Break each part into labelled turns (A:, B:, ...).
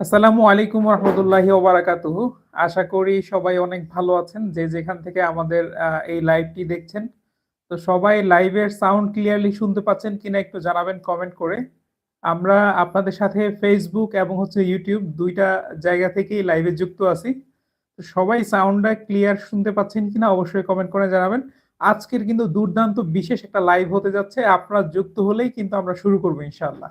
A: আসসালামু আলাইকুম রহমতুল্লাহি ওবারাকাতুহু। আশা করি সবাই অনেক ভালো আছেন যে যেখান থেকে আমাদের এই লাইভটি দেখছেন। তো সবাই লাইভের সাউন্ড ক্লিয়ারলি শুনতে পাচ্ছেন কিনা একটু জানাবেন কমেন্ট করে। আমরা আপনাদের সাথে ফেসবুক এবং হচ্ছে ইউটিউব দুইটা জায়গা থেকেই লাইভে যুক্ত আছি। তো সবাই সাউন্ডটা ক্লিয়ার শুনতে পাচ্ছেন কিনা অবশ্যই কমেন্ট করে জানাবেন। আজকের কিন্তু দুর্দান্ত বিশেষ একটা লাইভ হতে যাচ্ছে। আপনারা যুক্ত হলেই কিন্তু আমরা শুরু করব ইনশাআল্লাহ।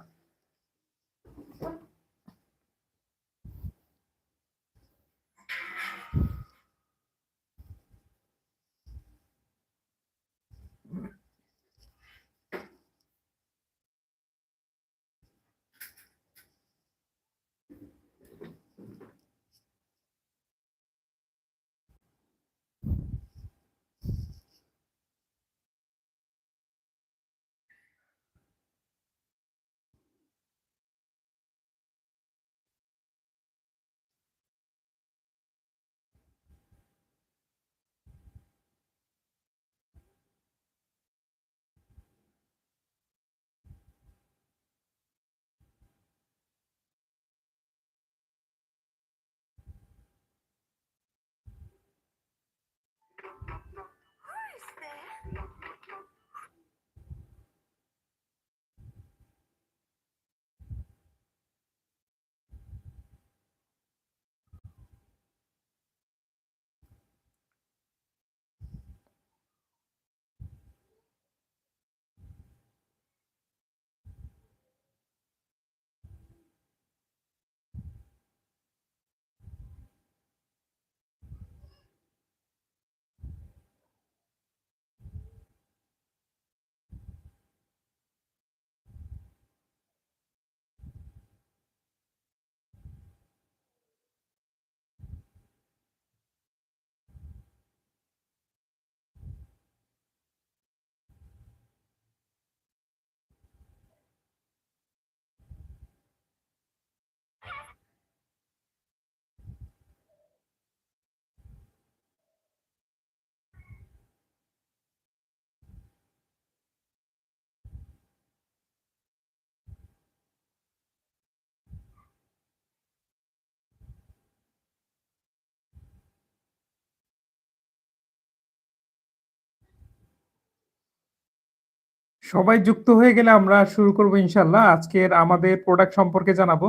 A: সবাই যুক্ত হয়ে গেলে আমরা শুরু করব ইনশাল্লাহ আজকের আমাদের প্রোডাক্ট সম্পর্কে জানাব।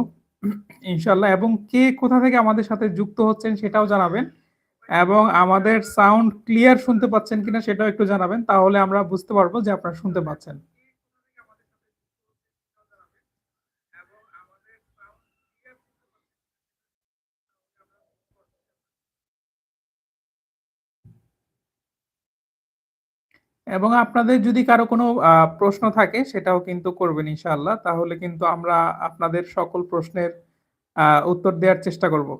A: ইনশাল্লাহ এবং কে কোথা থেকে আমাদের সাথে যুক্ত হচ্ছেন সেটাও জানাবেন। এবং আমাদের সাউন্ড ক্লিয়ার শুনতে পাচ্ছেন কিনা সেটাও একটু জানাবেন। তাহলে আমরা বুঝতে পারব যে আপনারা শুনতে পাচ্ছেন। এবং আপনাদের যদি কারও কোনো প্রশ্ন থাকে, সেটাও কিন্তু করবেন ইনশাআল্লাহ। তাহলে কিন্তু আমরা আপনাদের সকল প্রশ্নের উত্তর দেওয়ার চেষ্টা করব।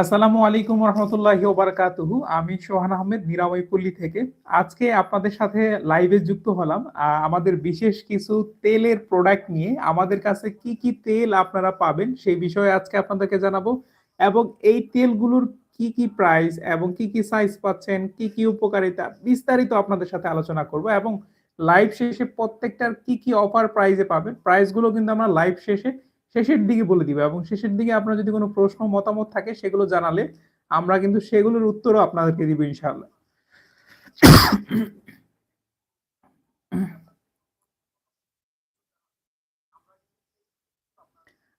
A: আসসালামু আলাইকুম রহমতুল্লাহি ওবারাকাতুহু। আমি সোহান আহমেদ নিরাময়পল্লী থেকে। আজকে আপনাদের সাথে লাইভে যুক্ত হলাম। আমাদের বিশেষ কিছু তেলের প্রোডাক্ট নিয়ে। আমাদের কাছে কি, কি তেল আপনারা পাবেন সেই বিষয়ে আজকে আপনাদেরকে জানাব। এবং এই তেলগুলোর কি, কি প্রাইস এবং কি, কি সাইজ পাচ্ছেন, কি, কি উপকারিতা বিস্তারিত আপনাদের সাথে আলোচনা করব এবং লাইভ শেষে প্রত্যেকটার কি, কি অফার প্রাইজে পাবেন প্রাইসগুলো কিন্তু আমরা লাইভ শেষে শেষের দিকে বলে দিব এবং শেষের দিকে আপনার যদি কোনো প্রশ্ন, মতামত থাকে সেগুলো জানালে আমরা কিন্তু সেগুলোর উত্তরও আপনাদেরকে দিব ইনশাআল্লাহ।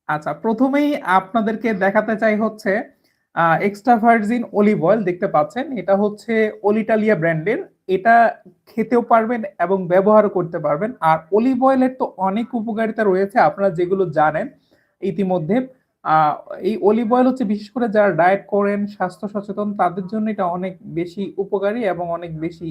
A: আচ্ছা প্রথমেই আপনাদেরকে দেখাতে চাই হচ্ছে এক্সট্রা ভার্জিন অলিভ অয়েল দেখতে পাচ্ছেন। এটা হচ্ছে অলিটালিয়া ব্র্যান্ডের এটা খেতেও পারবেন এবং ব্যবহারও করতে পারবেন। আর অলিভ অয়েলের তো অনেক উপকারিতা রয়েছে, আপনারা যেগুলো জানেন ইতিমধ্যে। এই অলিভ অয়েল হচ্ছে বিশেষ করে যারা ডায়েট করেন, স্বাস্থ্য সচেতন, তাদের জন্য এটা অনেক বেশি উপকারী এবং অনেক বেশি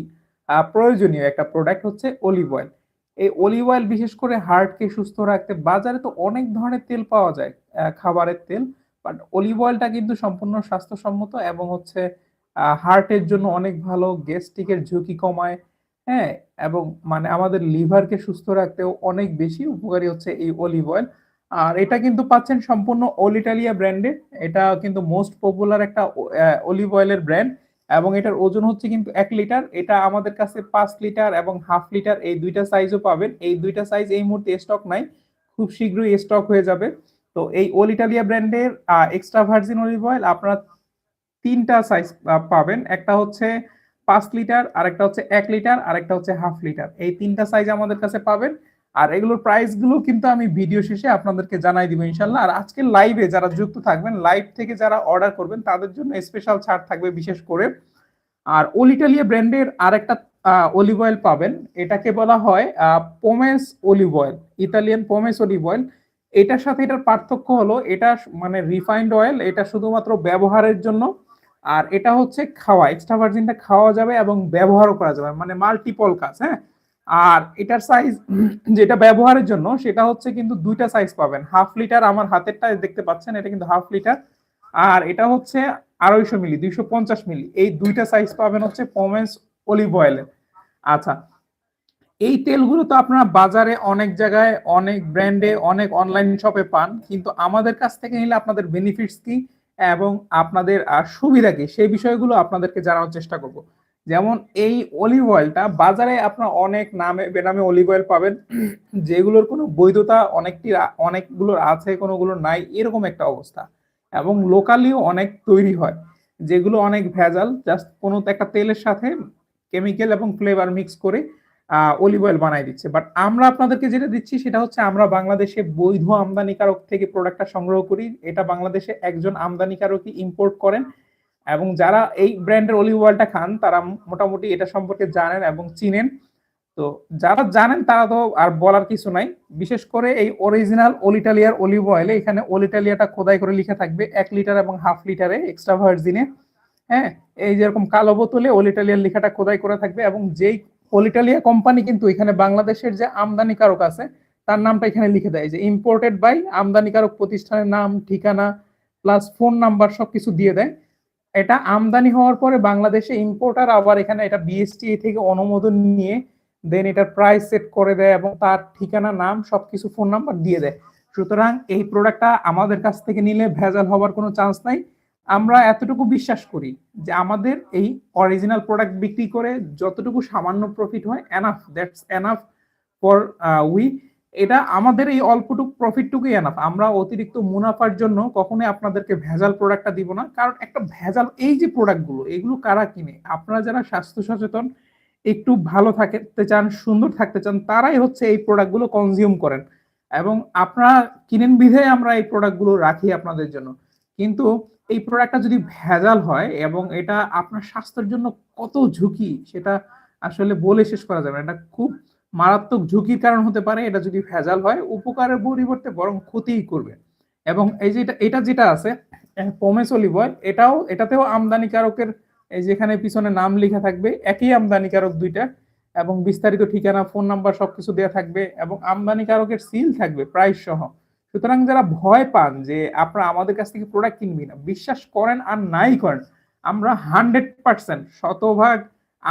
A: প্রয়োজনীয় একটা প্রোডাক্ট হচ্ছে অলিভ অয়েল এই অলিভ অয়েল বিশেষ করে হার্টকে সুস্থ রাখতে, বাজারে তো অনেক ধরনের তেল পাওয়া যায় খাবারের তেল বাট অলিভ অয়েলটা কিন্তু সম্পূর্ণ স্বাস্থ্যসম্মত এবং হচ্ছে হার্টের জন্য অনেক ভালো গ্যাস্ট্রিকের ঝুঁকি কমায় হ্যাঁ? এবং মানে আমাদের লিভারকে সুস্থ রাখতেও অনেক বেশি উপকারী হচ্ছে এই অলিভ অয়েল আর এটা কিন্তু পাচ্ছেন সম্পূর্ণ অলিটালিয়া ব্র্যান্ডে এটা কিন্তু মোস্ট পপুলার একটা অলিভ অয়েলের ব্র্যান্ড এবং এটার ওজন হচ্ছে কিন্তু এক লিটার। এটা আমাদের কাছে পাঁচ লিটার এবং হাফ লিটার এই দুইটা সাইজও পাবেন। এই দুইটা সাইজ এই মুহূর্তে স্টক নাই, খুব শীঘ্রই স্টক হয়ে যাবে। তো এই অলিটালিয়া ব্র্যান্ডের এক্সট্রা ভার্জিন অলিভ অয়েল আপনারা তিনটা সাইজ পাবেন। একটা হচ্ছে পাঁচ লিটার, আরেকটা হচ্ছে এক লিটার, আরেকটা হচ্ছে হাফ লিটার। এই তিনটা সাইজ আমাদের কাছে পাবেন। আর এগুলোর প্রাইসগুলো কিন্তু আমি ভিডিও শেষে আপনাদেরকে জানাই দিব ইনশাল্লাহ আর আজকে লাইভে যারা যুক্ত থাকবেন লাইভ থেকে যারা অর্ডার করবেন, তাদের জন্য স্পেশাল ছাড় থাকবে বিশেষ করে। আর অলিটালিয়া ব্র্যান্ডের আরেকটা অলিভ অয়েল পাবেন। এটাকে বলা হয় pomace olive oil Italian pomace olive oil এটার সাথে এটার পার্থক্য হলো, এটা মানে রিফাইন্ড অয়েল এটা শুধুমাত্র ব্যবহারের জন্য। আর এটা হচ্ছে খাওয়া এক্সট্রা ভার্জিনটা খাওয়া যাবে এবং ব্যবহারও করা যাবে। মানে মাল্টিপল কাজ হ্যাঁ? আর এটার সাইজ যেটা ব্যবহারের জন্য, সেটা হচ্ছে কিন্তু দুইটা সাইজ পাবেন। হাফ লিটার আমার হাতেরটা দেখতে পাচ্ছেন, এটা কিন্তু হাফ লিটার আর এটা হচ্ছে আড়াইশো মিলি, দুইশো পঞ্চাশ মিলি। এই দুইটা সাইজ পাবেন হচ্ছে পমেন্স অলিভ অয়েলের আচ্ছা এই তেলগুলো তো আপনারা বাজারে অনেক জায়গায়, অনেক ব্র্যান্ডে অনেক অনলাইন শপে পান। কিন্তু আমাদের কাছ থেকে নিলে আপনাদের বেনিফিটস কি এবং আপনাদের সুবিধা কি, সেই বিষয়গুলো আপনাদেরকে জানানোর চেষ্টা করব। যেমন এই অলিভ অয়েলটা বাজারে আপনার অনেক নামে, বেনামে অলিভ অয়েল পাবেন। যেগুলোর কোনো বৈধতা অনেকটি, অনেকগুলোর আছে কোনোগুলোর নাই, এরকম একটা অবস্থা। এবং লোকালিও অনেক তৈরি হয়, যেগুলো অনেক ভেজাল। জাস্ট কোনো একটা তেলের সাথে কেমিক্যাল এবং ফ্লেভার মিক্স করে অলিভ অয়েল বানাই দিচ্ছে। বাট আমরা আপনাদেরকে যেটা দিচ্ছি, সেটা হচ্ছে আমরা বাংলাদেশে বৈধ আমদানিকারক থেকে প্রোডাক্টটা সংগ্রহ করি। এটা বাংলাদেশে একজন আমদানিকারকই ইম্পোর্ট করেন। এবং যারা এই ব্র্যান্ডের অলিভ অয়েলটা খান, তারা মোটামুটি এটা সম্পর্কে জানেন এবং চিনেন। তো যারা জানেন, তারা তো আর বলার কিছু নাই। বিশেষ করে এই অরিজিনাল অলিটালিয়ার অলিভ অয়েলে এখানে অলিটালিয়াটা খোদাই করে লিখে থাকবে এক লিটার এবং হাফ লিটারে এক্সট্রা ভার্জিনে হ্যাঁ এই যেরকম কালো বোতলে অলিটালিয়ার লেখাটা খোদাই করে থাকবে এবং যেই পলিটালিয়া কোম্পানি কিন্তু এখানে বাংলাদেশের যে আমদানিকারক আছে, তার নামটা এখানে লিখে দেয়। যে ইম্পোর্টেড বাই আমদানিকারক প্রতিষ্ঠানের নাম, ঠিকানা প্লাস ফোন নাম্বার সবকিছু দিয়ে দেয়। এটা আমদানি হওয়ার পরে বাংলাদেশে ইম্পোর্টার আবার এখানে এটা বিএসটি থেকে অনুমোদন নিয়ে দেন এটার প্রাইস সেট করে দেয় এবং তার ঠিকানা, নাম, সবকিছু ফোন নাম্বার দিয়ে দেয়। সুতরাং এই প্রোডাক্টটা আমাদের কাছ থেকে নিলে ভেজাল হওয়ার কোনো চান্স নাই। আমরা এতটুকু বিশ্বাস করি যে আমাদের এই অরিজিনাল প্রোডাক্ট বিক্রি করে যতটুকু সামান্য প্রফিট হয় enough that's enough for we এটা আমাদের এই অল্পটুকু প্রফিটটুকুই এনাফ আমরা অতিরিক্ত মুনাফার জন্য কখনোই আপনাদেরকে ভেজাল প্রোডাক্টটা দিব না। কারণ একটা ভেজাল, এই যে প্রোডাক্টগুলো এগুলো কারা কিনে? আপনারা যারা স্বাস্থ্য সচেতন, একটু ভালো থাকতে চান, সুন্দর থাকতে চান, তারাই হচ্ছে এই প্রোডাক্টগুলো কনজিউম করেন। এবং আপনারা কিনেন বিধে আমরা এই প্রোডাক্টগুলো রাখি আপনাদের জন্য। কিন্তু এই প্রোডাক্টটা যদি ভেজাল হয় এবং এটা আপনার স্বাস্থ্যের জন্য কত ঝুঁকি, সেটা আসলে বলে শেষ করা যাবে এটা খুব মারাত্মক ঝুঁকির কারণ হতে পারে, এটা যদি ভেজাল হয়, উপকারের পরিবর্তে বরং ক্ষতিই করবে। এবং এই যে এটা যেটা আছে পোমেস অলিভ অয়েল এটাও, এটাতেও আমদানিকারকের, এই যেখানে পিছনে নাম লেখা থাকবে, একই আমদানিকারক দুইটা, এবং বিস্তারিত ঠিকানা ফোন নাম্বার সবকিছু দেওয়া থাকবে, এবং আমদানিকারকের সিল থাকবে প্রাইস সহ। সুতরাং যারা ভয় পান যে আপনারা আমাদের কাছ থেকে প্রোডাক্ট কিনবি না, বিশ্বাস করেন আর নাই করেন, আমরা হান্ড্রেড পার্সেন্ট শতভাগ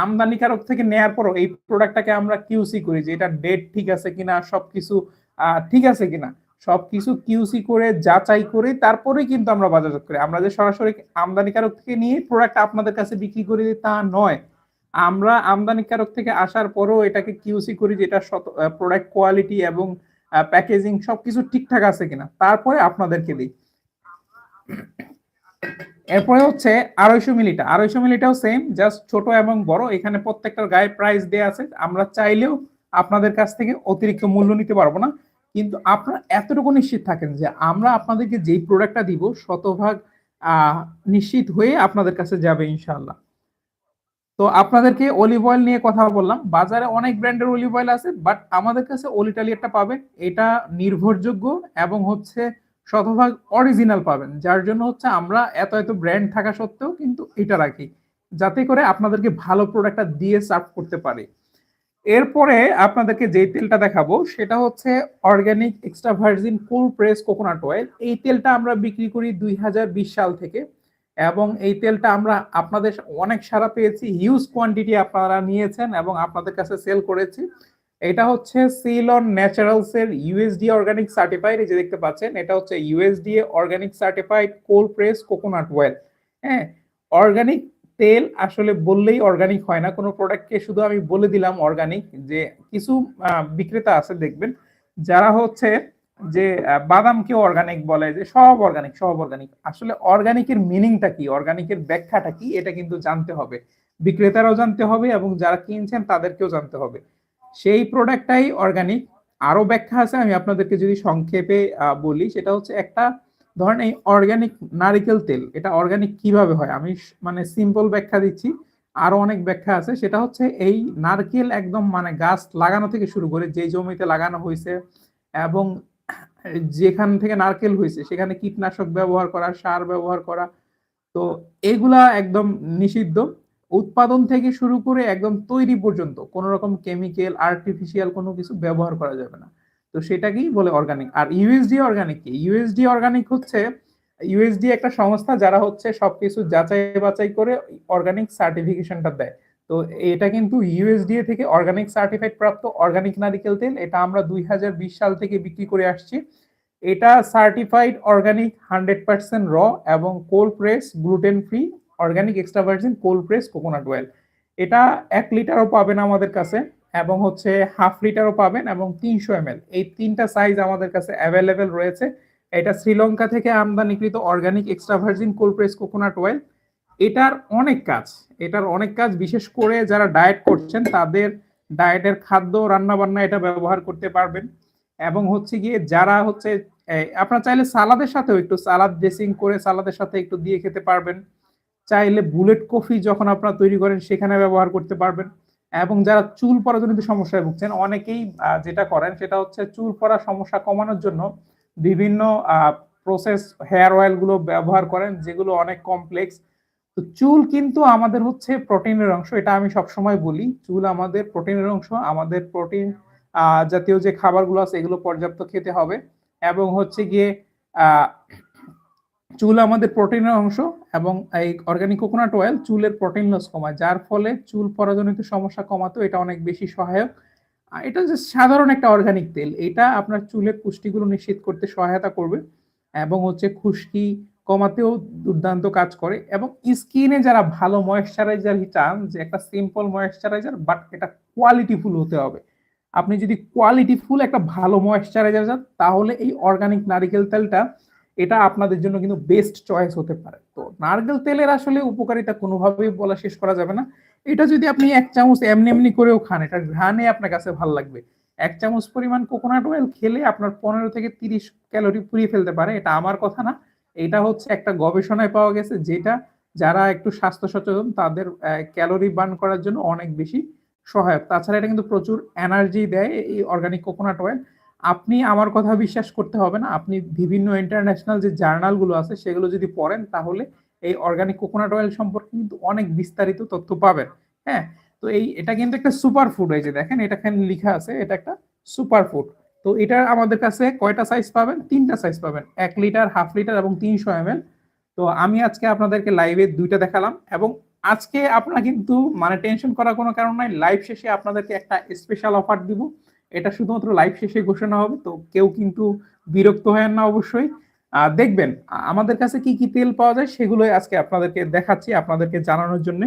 A: আমদানিকারক থেকে নেয়ার পরও এই প্রোডাক্টটাকে আমরা কিউসি করি যে এটা ডেট ঠিক আছে কিনা, সবকিছু ঠিক আছে কিনা। সবকিছু কিউসি করে, যাচাই করে তারপরেই কিন্তু আমরা বাজারজাত করি। আমরা যে সরাসরি আমদানিকারক থেকে নিয়ে প্রোডাক্ট আপনাদের কাছে বিক্রি করি, তা নয়। আমরা আমদানিকারক থেকে আসার পরেও এটাকে কিউসি করি যে যেটা প্রোডাক্ট কোয়ালিটি এবং প্যাকেজিং সবকিছু ঠিকঠাক আছে কিনা। তারপরে আপনাদেরকে দিই। এরপরে হচ্ছে আড়াইশো মিলিটা। আড়াইশো মিলিটাও সেম জাস্ট ছোট এবং বড়। এখানে প্রত্যেকটার গায়ে প্রাইস দেওয়া আছে। আমরা চাইলেও আপনাদের কাছ থেকে অতিরিক্ত মূল্য নিতে পারব না। কিন্তু আপনারা এতটুকু নিশ্চিত থাকেন যে আমরা আপনাদেরকে যেই প্রোডাক্টটা দিব, শতভাগ নিশ্চিত হয়ে আপনাদের কাছে যাবে ইনশাল্লাহ তো আপনাদেরকে অলিভ অয়েল নিয়ে কথা বললাম। বাজারে অনেক ব্র্যান্ডের অলিভ অয়েল আছে বাট আমাদের কাছে অলিটালিয়াটা পাবেন। এটা নির্ভরযোগ্য এবং হচ্ছে শতভাগ অরিজিনাল পাবেন, যার জন্য হচ্ছে আমরা এত এত ব্র্যান্ড থাকা সত্ত্বেও কিন্তু এটা রাখি, যাতে করে আপনাদেরকে ভালো প্রোডাক্টটা দিয়ে সার্ভ করতে পারি। এরপরে আপনাদেরকে যে তেলটা দেখাবো, সেটা হচ্ছে organic extra virgin cool press coconut oil এই তেলটা আমরা বিক্রি করি দুই হাজার বিশ সাল থেকে এবং এই তেলটা আমরা আপনাদের অনেক সারা পেয়েছি হিউজ কোয়ান্টিটি আপনারা নিয়েছেন এবং আপনাদের কাছে সেল করেছি। এটা হচ্ছে সিলন ন্যাচারালস এর ইউএসডি অর্গানিক সার্টিফাইড এই যে দেখতে পাচ্ছেন এটা হচ্ছে USDA organic certified cold press coconut oil হ্যাঁ অর্গানিক তেল আসলে বললেই অর্গানিক হয় না। কোনো প্রোডাক্টকে শুধু আমি বলে দিলাম অর্গানিক যে কিছু বিক্রেতা আছে দেখবেন যারা হচ্ছে যে আহ, বাদামকে অর্গানিক বলে যে সব অর্গানিক সব অর্গানিক আসলে অর্গানিকের মিনিংটা কি? অর্গানিকের ব্যাখ্যাটা কি? এটা কিন্তু জানতে হবে। বিক্রেতারাও জানতে হবে এবং যারা কিনছেন তাদেরকেও জানতে হবে। সেই প্রোডাক্টটাই অর্গানিক আরও ব্যাখ্যা আছে, আমি আপনাদেরকে যদি সংক্ষেপে বলি, সেটা হচ্ছে একটা, ধরেন এই অর্গানিক নারিকেল তেল, এটা অর্গানিক কীভাবে হয়? আমি মানে সিম্পল ব্যাখ্যা দিচ্ছি। আরও অনেক ব্যাখ্যা আছে, সেটা হচ্ছে এই নারকেল একদম মানে গাছ লাগানো থেকে শুরু করে যে জমিতে লাগানো হয়েছে এবং যেখান থেকে নারকেল হয়েছে, সেখানে কীটনাশক ব্যবহার করা, সার ব্যবহার করা, তো এগুলা একদম নিষিদ্ধ। উৎপাদন থেকে শুরু করে একদম তৈরি পর্যন্ত কোনো রকম কেমিক্যাল আর্টিফিশিয়াল কোনো কিছু ব্যবহার করা যাবে না। তো সেটাকেই বলে অর্গানিক আর ইউএসডি অর্গানিক কি? ইউএসডি অর্গানিক হচ্ছে ইউএসডি একটা সংস্থা যারা হচ্ছে সবকিছু যাচাই বাছাই করে অর্গানিক সার্টিফিকেশনটা দেয়। তো এটা কিন্তু ইউএসডিএ থেকে অর্গানিক সার্টিফাইড প্রাপ্ত অর্গানিক নারিকেল তেল। এটা আমরা দুই হাজার বিশ সাল থেকে বিক্রি করে আসছি। এটা certified organic hundred percent raw এবং cold press gluten free organic extra virgin cold press coconut oil এটা এক লিটারও পাবেন আমাদের কাছে, এবং হচ্ছে হাফ লিটারও পাবেন এবং তিনশো এম এই তিনটা সাইজ আমাদের কাছে অ্যাভেলেবেল রয়েছে। এটা শ্রীলঙ্কা থেকে আমদানিকৃত organic extra virgin cold press coconut oil এটার অনেক কাজ, এটার অনেক কাজ, বিশেষ করে যারা ডায়েট করছেন, তাদের ডায়েটের খাদ্য রান্না বান্না এটা ব্যবহার করতে পারবেন। এবং হচ্ছে গিয়ে যারা হচ্ছে আপনার চাইলে সালাদের সাথেও একটু সালাদ ড্রেসিং করে সালাদের সাথে একটু দিয়ে খেতে পারবেন। চাইলে বুলেট কফি যখন আপনারা তৈরি করেন, সেখানে ব্যবহার করতে পারবেন। এবং যারা চুল পরাজনিত সমস্যায় ভুগছেন, অনেকেই যেটা করেন সেটা হচ্ছে চুল পড়া সমস্যা কমানোর জন্য বিভিন্ন প্রসেস হেয়ার অয়েলগুলো ব্যবহার করেন, যেগুলো অনেক কমপ্লেক্স তো চুল কিন্তু আমাদের হচ্ছে প্রোটিনের অংশ, এটা আমি সবসময় বলি। চুল আমাদের প্রোটিনের অংশ, আমাদের প্রোটিন জাতীয় যে খাবারগুলো আছে, এগুলো পর্যাপ্ত খেতে হবে। এবং হচ্ছে গিয়ে চুল আমাদের প্রোটিনের অংশ এবং এই অর্গানিক কোকোনাট অয়েল চুলের প্রোটিন লস কমায়, যার ফলে চুল পরাজনিত সমস্যা কমাতেও এটা অনেক বেশি সহায়ক। এটা যে সাধারণ একটা অর্গানিক তেল, এটা আপনার চুলের পুষ্টিগুলো নিশ্চিত করতে সহায়তা করবে এবং হচ্ছে খুশকি কমাতেও দুর্দান্ত কাজ করে এবং স্কিনে যারা ভালো ময়েশ্চারাইজার চান, যে একটা সিম্পল ময়েশ্চারাইজার বাট এটা কোয়ালিটিফুল হতে হবে। আপনি যদি কোয়ালিটিফুল একটা ভালো ময়েশ্চারাইজার চান, তাহলে এই অর্গানিক নারিকেল তেলটা এটা আপনাদের জন্য কিন্তু বেস্ট চয়েস হতে পারে। তো নারকেল তেলের আসলে উপকারিতা কোনোভাবেই বলা শেষ করা যাবে না। এটা যদি আপনি এক চামচ এমনি এমনি করেও খান, এটা ঘ্রাণে আপনার কাছে ভালো লাগবে। এক চামচ পরিমাণ কোকোনাট অয়েল খেলে আপনার পনেরো থেকে তিরিশ ক্যালোরি পুড়িয়ে ফেলতে পারে, এটা আমার কথা না। এটা হচ্ছে একটা গবেষণায় পাওয়া গেছে যেটা যারা একটু স্বাস্থ্য সচেতন, তাদের ক্যালোরি বার্ন করার জন্য অনেক বেশি সহায়ক। তাছাড়া এটা কিন্তু প্রচুর এনার্জি দেয় এই অর্গানিক কোকোনাট অয়েল আপনি আমার কথা বিশ্বাস করতে হবে না। আপনি বিভিন্ন ইন্টারন্যাশনাল যে জার্নালগুলো আছে, সেগুলো যদি পড়েন, তাহলে এই অর্গানিক কোকোনাট অয়েল সম্পর্কে কিন্তু অনেক বিস্তারিত তথ্য পাবেন। হ্যাঁ? তো এই, এটা কিন্তু একটা সুপার ফুড এই যে দেখেন, এটা এখানে লেখা আছে, এটা একটা সুপার ফুড তো এটা আমাদের কাছে কয়টা সাইজ পাবেন? তিনটা সাইজ পাবেন। এক লিটার হাফ লিটার এবং তিনশো এম তো আমি আজকে আপনাদেরকে লাইভে দুইটা দেখালাম এবং আজকে আপনারা কিন্তু মানে টেনশন করার কোনো কারণ নাই। লাইভ শেষে আপনাদেরকে একটা স্পেশাল অফার দিব। এটা শুধুমাত্র লাইভ শেষে ঘোষণা হবে, তো কেউ কিন্তু বিরক্ত হয় না অবশ্যই। দেখবেন আমাদের কাছে কি কি তেল পাওয়া যায় সেগুলোই আজকে আপনাদেরকে দেখাচ্ছি, আপনাদেরকে জানানোর জন্য।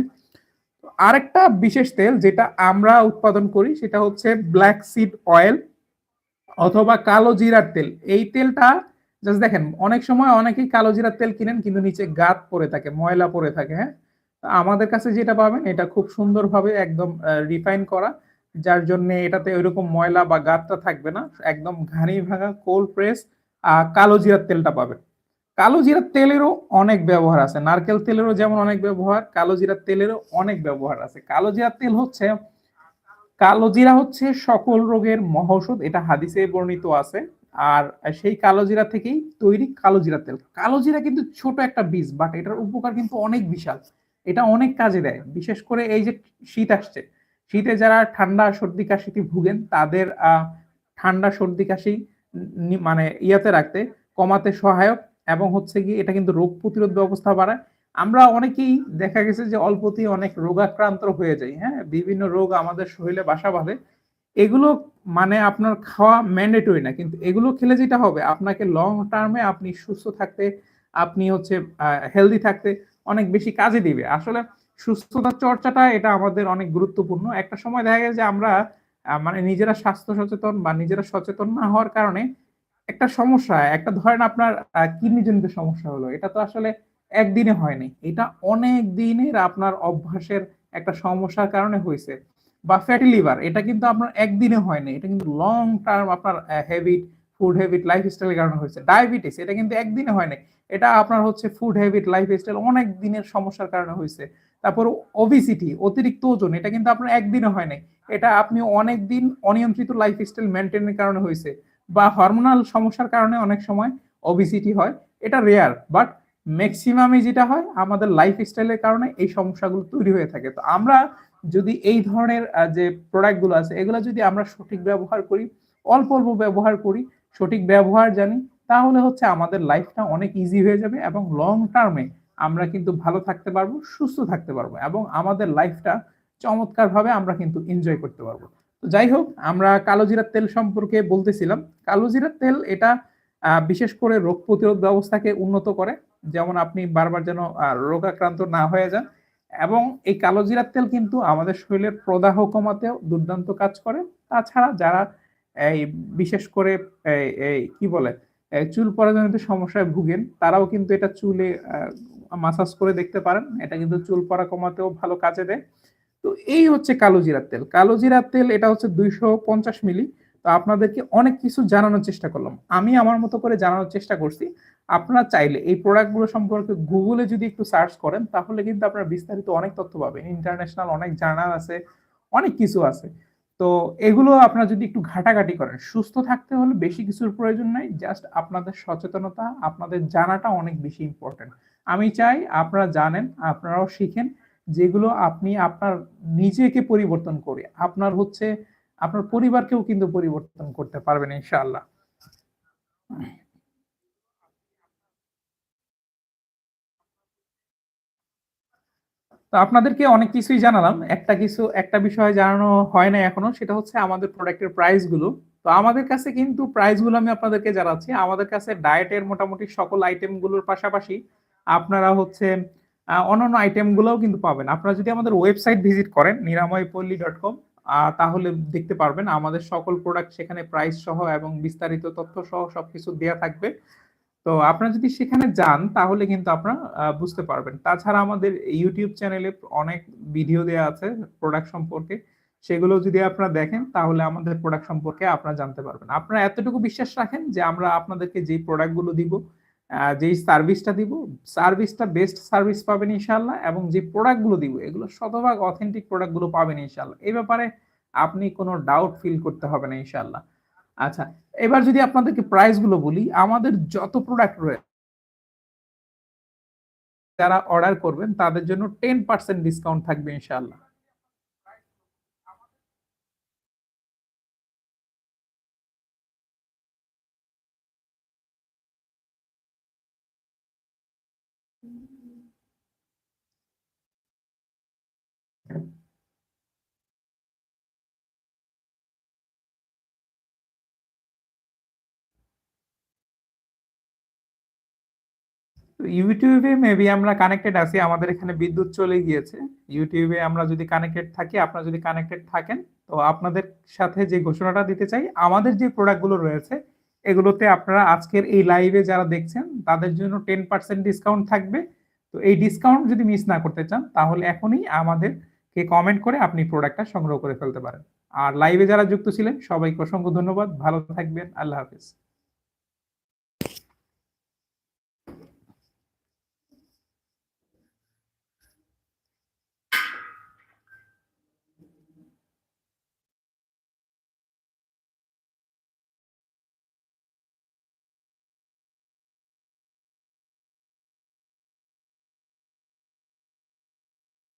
A: আরেকটা বিশেষ তেল যেটা আমরা উৎপাদন করি, সেটা হচ্ছে ব্ল্যাক সিড অয়েল অথবা কালো জিরার তেল। এই তেলটা জাস্ট দেখেন, অনেক সময় অনেকেই কালো জিরার তেল কিনেন, কিন্তু নিচে গাত পরে থাকে, ময়লা পরে থাকে হ্যাঁ? আমাদের কাছে যেটা পাবেন, এটা খুব সুন্দরভাবে একদম রিফাইন করা। যার জন্য এটাতে ওইরকম ময়লা বা গাতটা থাকবে না, একদম ঘানি ভাঙা কোল্ড প্রেস আর কালো জিরার তেলটা পাবেন। কালো জিরার তেলেরও অনেক ব্যবহার আছে। নারকেল তেলেরও যেমন অনেক ব্যবহার, কালো জিরার তেলেরও অনেক ব্যবহার আছে। কালো জিরার তেল হচ্ছে, কালো জিরা হচ্ছে সকল রোগের মহৌষধ, এটা হাদিসে বর্ণিত আছে। আর সেই কালো জিরা থেকেই তৈরি কালো জিরা তেল। কালো জিরা কিন্তু ছোট একটা বীজ বাট এটার উপকার কিন্তু অনেক বিশাল। এটা অনেক কাজে দেয়। বিশেষ করে এই যে শীত আসছে শীতে যারা ঠান্ডা সর্দি কাশিতে ভুগেন, তাদের ঠান্ডা সর্দি কাশি মানে ইয়াতে রাখতে কমাতে সহায়ক এবং হচ্ছে কি এটা কিন্তু রোগ প্রতিরোধ ব্যবস্থা বাড়ায়। আমরা অনেকেই দেখা গেছে যে অল্পতেই অনেক রোগাক্রান্ত হয়ে যাই হ্যাঁ? বিভিন্ন রোগ আমাদের শরীরে বাসা বাঁধে। এগুলো মানে আপনার খাওয়া ম্যান্ডেটরি না, কিন্তু এগুলো খেলে যেটা হবে, আপনাকে লং টার্মে আপনি সুস্থ থাকতে, আপনি হচ্ছে হেলদি থাকতে অনেক বেশি কাজে দিবে। আসলে সুস্থতার চর্চাটা এটা আমাদের অনেক গুরুত্বপূর্ণ। একটা সময় দেখা গেছে যে আমরা মানে নিজেরা স্বাস্থ্য সচেতন বা নিজেরা সচেতন না হওয়ার কারণে একটা সমস্যা, একটা ধরেন আপনার কিডনি জনিত সমস্যা হলো। এটা তো আসলে একদিনে হয়নি। এটা অনেক দিনের আপনার অভ্যাসের একটা সমস্যার কারণে হয়েছে। বা ফ্যাটি লিভার এটা কিন্তু আপনার একদিনে হয়নি। এটা কিন্তু লং টার্ম আপনার হ্যাবিট ফুড হ্যাবিট লাইফস্টাইলের কারণে হয়েছে। ডায়াবেটিস এটা কিন্তু একদিনে হয়নি। এটা আপনার হচ্ছে ফুড হ্যাবিট লাইফস্টাইল অনেক দিনের সমস্যার কারণে হয়েছে। তারপর ওবিসিটি অতিরিক্ত ওজন, এটা কিন্তু আপনার একদিনে হয় নাই। এটা আপনি অনেক দিন অনিয়ন্ত্রিত লাইফস্টাইল মেনটেনের কারণে হয়েছে বা হরমোনাল সমস্যার কারণে অনেক সময় ওবিসিটি হয়। এটা রেয়ার বাট ম্যাক্সিমামে যেটা হয়, আমাদের লাইফ স্টাইলের কারণে এই সমস্যাগুলো তৈরি হয়ে থাকে। তো আমরা যদি এই ধরনের যে প্রোডাক্টগুলো আছে, এগুলো যদি আমরা সঠিক ব্যবহার করি, অল্প অল্প ব্যবহার করি, সঠিক ব্যবহার জানি, তাহলে হচ্ছে আমাদের লাইফটা অনেক ইজি হয়ে যাবে এবং লং টার্মে আমরা কিন্তু ভালো থাকতে পারব, সুস্থ থাকতে পারব এবং আমাদের লাইফটা চমৎকারভাবে আমরা কিন্তু এনজয় করতে পারব। তো যাই হোক, আমরা কালো জিরার তেল সম্পর্কে বলতেছিলাম। কালো জিরার তেল এটা বিশেষ করে রোগ প্রতিরোধ ব্যবস্থাকে উন্নত করে। যেমন আপনি বারবার যেন রোগাক্রান্ত না হয়ে যান এবং এই কালো জিরার তেল কিন্তু আমাদের শরীরের প্রদাহ কমাতেও দুর্দান্ত কাজ করে। তাছাড়া যারা এই বিশেষ করে, এই কি বলে চুল পরাজনিত সমস্যায় ভুগেন, তারাও কিন্তু এটা চুলে মাসাজ করে দেখতে পারেন। এটা কিন্তু চুল পড়া কমাতেও ভালো কাজে দেয়। তো এই হচ্ছে কালো জিরার তেল। কালো জিরার তেল, এটা হচ্ছে দুইশো পঞ্চাশ মিলি। তো আপনাদেরকে অনেক কিছু জানানোর চেষ্টা করলাম। আমি আমার মতো করে জানানোর চেষ্টা করছি। আপনারা চাইলে এই প্রোডাক্টগুলো সম্পর্কে গুগলে যদি একটু সার্চ করেন, তাহলে কিন্তু আপনারা বিস্তারিত অনেক তথ্য পাবেন। ইন্টারন্যাশনাল অনেক জার্নাল আছে, অনেক কিছু আছে। তো এগুলো আপনারা যদি একটু ঘাটাঘাটি করেন, সুস্থ থাকতে হলে বেশি কিছুর প্রয়োজন নাই জাস্ট আপনাদের সচেতনতা, আপনাদের জানাটা অনেক বেশি ইম্পর্টেন্ট আমি চাই আপনারা জানেন, আপনারাও শিখেন যেগুলো আপনি আপনার নিজেকে পরিবর্তন করে, আপনার হচ্ছে, আপনার পরিবারকেও কিন্তু পরিবর্তন করতে পারবেন ইনশাআল্লাহ। তো আপনাদেরকে অনেক কিছুই জানালাম। একটা কিছু একটা বিষয় জানানো হয় না এখনও সেটা হচ্ছে আমাদের প্রোডাক্টের প্রাইসগুলো। তো আমাদের কাছে কিন্তু প্রাইসগুলো আমি আপনাদেরকে জানাচ্ছি। আমাদের কাছে ডায়েটের মোটামুটি সকল আইটেমগুলোর পাশাপাশি আপনারা হচ্ছে অন্যান্য আইটেমগুলোও কিন্তু পাবেন। আপনারা যদি আমাদের ওয়েবসাইট ভিজিট করেন নিরাময়পল্লী ডট কম তাহলে দেখতে পারবেন। আমাদের সকল প্রোডাক্ট সেখানে প্রাইস সহ এবং বিস্তারিত তথ্য সহ সবকিছু দেওয়া থাকবে। তো আপনারা যদি সেখানে যান, তাহলে কিন্তু আপনারা বুঝতে পারবেন। তাছাড়া আমাদের ইউটিউব চ্যানেলে অনেক ভিডিও দেওয়া আছে প্রোডাক্ট সম্পর্কে। সেগুলো যদি আপনারা দেখেন, তাহলে আমাদের প্রোডাক্ট সম্পর্কে আপনারা জানতে পারবেন। আপনারা এতটুকু বিশ্বাস রাখেন যে আমরা আপনাদেরকে যে প্রোডাক্টগুলো দিব যেই সার্ভিসটা দিব সার্ভিসটা বেস্ট সার্ভিস পাবেন ইনশাল্লাহ এবং যে প্রোডাক্টগুলো দিব, এগুলো শতভাগ অথেন্টিক প্রোডাক্টগুলো পাবেন ইনশাল্লাহ এই ব্যাপারে আপনি কোনো ডাউট ফিল করতে হবে না ইনশাল্লাহ আচ্ছা এবার যদি আপনাদেরকে প্রাইসগুলো বলি, আমাদের যত প্রোডাক্ট রয়েছে যারা অর্ডার করবেন, তাদের জন্য টেন পার্সেন্ট ডিসকাউন্ট থাকবে ইনশাল্লাহ ইউটিউবে মেবি আমরা কানেক্টেড আছি, আমাদের এখানে বিদ্যুৎ চলে গিয়েছে। ইউটিউবে আমরা যদি কানেক্টেড থাকি, আপনারা যদি কানেক্টেড থাকেন, তো আপনাদের সাথে যে ঘোষণাটা দিতে চাই, আমাদের যে প্রোডাক্টগুলো রয়েছে, এগুলোতে আপনারা আজকের এই লাইভে যারা দেখছেন, তাদের জন্য টেন পার্সেন্ট ডিসকাউন্ট থাকবে। তো এই ডিসকাউন্ট যদি মিস না করতে চান, তাহলে এখনই আমাদেরকে কমেন্ট করে আপনি প্রোডাক্টটা সংগ্রহ করে ফেলতে পারেন। আর লাইভে যারা যুক্ত ছিলেন, সবাইকে অসংখ্য ধন্যবাদ। ভালো থাকবেন। আল্লাহ হাফিজ।